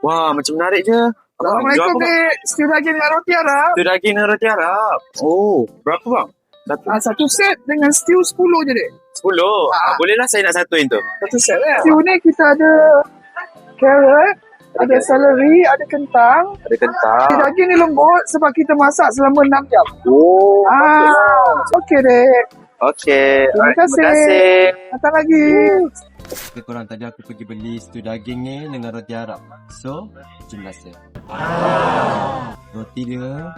Wah, macam menarik je. Assalamualaikum dek. Stew daging dengan roti Arab. Itu daging dan roti Arab. Oh, berapa bang? Satu. Ah, satu set dengan stew 10 je dek. Sepuluh. Ah. Ah. bolehlah saya nak satuin tu. Satu set lah. Stew ni kita ada carrot, ada celery, ada kentang. Ada kentang. Stew daging ni lembut sebab kita masak selama 6 jam. Oh, Ah, okey dek. Okey. Terima kasih. Terima kasih. Datang lagi. Lebih kurang tadi aku pergi beli stew daging ni dengan roti Arab. So, jom rasa. Roti dia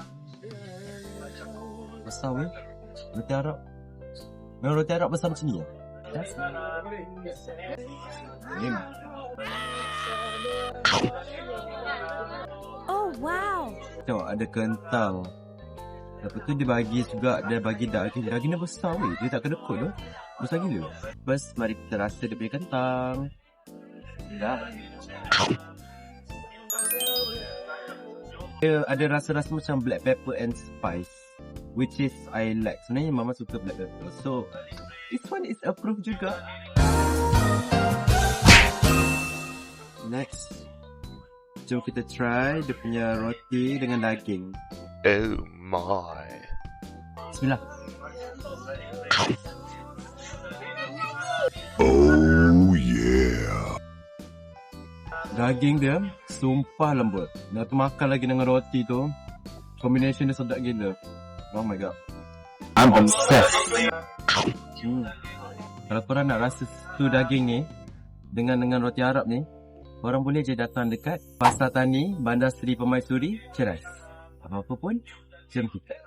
besar weh. Roti Arab. Memang roti Arab besar macam ni ya? Hmm. Oh wow. Tengok ada kentang. Lepas tu dia bagi juga dia bagi daging. Daging dia besar weh. Dia tak kedekut tu. Besar gila. First mari kita rasa dia punya kentang. Dah. Dia ada rasa-rasa macam black pepper and spice. Which is I like. Sebenarnya mama suka black pepper. So, this one is approved juga. Next. Jom kita try dia punya roti dengan daging. Oh my. Bismillah. Daging dia sumpah lembut. Nak tu makan lagi dengan roti tu. Combination dia sedap gila. Oh my god. I'm obsessed. Hmm. Kalau korang nak rasa stew daging ni dengan dengan roti Arab ni, korang boleh je datang dekat Pasar Tani, Bandar Seri Permaisuri, Ceras. Apa-apa pun, jom kita.